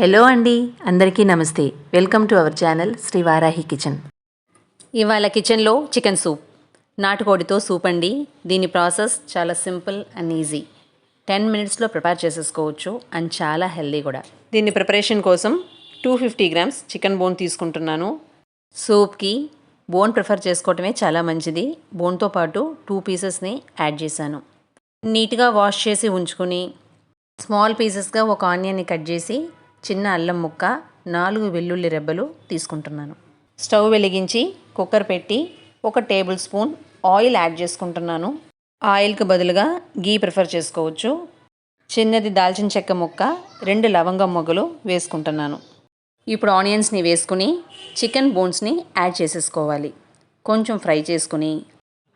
Hello అండి అందరికీ నమస్తే. Welcome to our channel Sri Varahi kitchen. ఇవాళ కిచెన్లో చికెన్ సూప్. నాటుకోడితో సూప్ అండి. దీని ప్రాసెస్ చాలా సింపుల్ అండ్ ఈజీ. టెన్ మినిట్స్లో ప్రిపేర్ చేసేసుకోవచ్చు అండ్ చాలా హెల్దీ కూడా. దీని ప్రిపరేషన్ కోసం two fifty grams chicken bone తీసుకుంటున్నాను. సూప్కి బోన్ ప్రిఫర్ చేసుకోవటమే చాలా మంచిది. బోన్తో పాటు టూ పీసెస్ని యాడ్ చేశాను. నీట్గా వాష్ చేసి ఉంచుకొని స్మాల్ పీసెస్గా ఒక ఆనియన్ని కట్ చేసి చిన్న అల్లం ముక్క నాలుగు వెల్లుల్లి రెబ్బలు తీసుకుంటున్నాను. స్టవ్ వెలిగించి కుక్కర్ పెట్టి ఒక టేబుల్ స్పూన్ ఆయిల్ యాడ్ చేసుకుంటున్నాను. ఆయిల్కి బదులుగా గీ ప్రిఫర్ చేసుకోవచ్చు. చిన్నది దాల్చిన చెక్క ముక్క రెండు లవంగం మొగ్గలు వేసుకుంటున్నాను. ఇప్పుడు ఆనియన్స్ని వేసుకుని చికెన్ బోన్స్ని యాడ్ చేసేసుకోవాలి. కొంచెం ఫ్రై చేసుకుని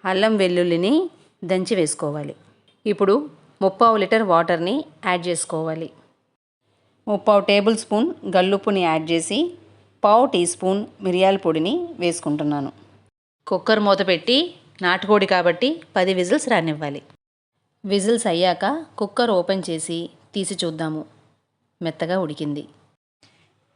అల్లం వెల్లుల్లిని దంచి వేసుకోవాలి. ఇప్పుడు ముప్పావు లీటర్ వాటర్ని యాడ్ చేసుకోవాలి. ముప్పావు టేబుల్ స్పూన్ గల్లుప్పుని యాడ్ చేసి పావు టీ స్పూన్ మిరియాల పొడిని వేసుకుంటున్నాను. కుక్కర్ మూత పెట్టి నాటుకోడి కాబట్టి పది విజిల్స్ రానివ్వాలి. విజిల్స్ అయ్యాక కుక్కర్ ఓపెన్ చేసి తీసి చూద్దాము. మెత్తగా ఉడికింది.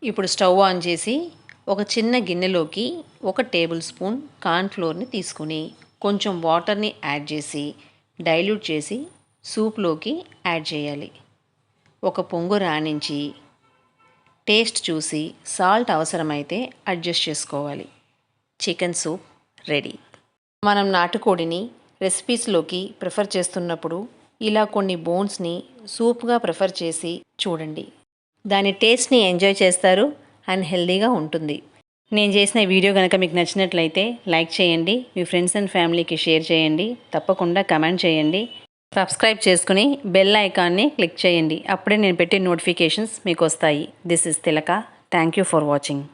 ఇప్పుడు స్టవ్ ఆన్ చేసి ఒక చిన్న గిన్నెలోకి ఒక టేబుల్ స్పూన్ కార్న్ఫ్లోర్ని తీసుకుని కొంచెం వాటర్ని యాడ్ చేసి డైల్యూట్ చేసి సూప్లోకి యాడ్ చేయాలి. ఒక పొంగు రాణించి టేస్ట్ చూసి సాల్ట్ అవసరమైతే అడ్జస్ట్ చేసుకోవాలి. Chicken soup ready. మనం నాటుకోడిని రెసిపీస్లోకి ప్రిఫర్ చేస్తున్నప్పుడు ఇలా కొన్ని బోన్స్ని సూప్గా ప్రిఫర్ చేసి చూడండి. దాని టేస్ట్ని ఎంజాయ్ చేస్తారు అండ్ హెల్దీగా ఉంటుంది. నేను చేసిన వీడియో కనుక మీకు నచ్చినట్లయితే లైక్ చేయండి మీ ఫ్రెండ్స్ అండ్ ఫ్యామిలీకి షేర్ చేయండి తప్పకుండా కమెంట్ చేయండి. సబ్స్క్రైబ్ చేసుకుని బెల్ ఐకాన్ని క్లిక్ చేయండి. అప్పుడే నేను పెట్టే నోటిఫికేషన్స్ మీకు వస్తాయి. This is Tilaka thank you for watching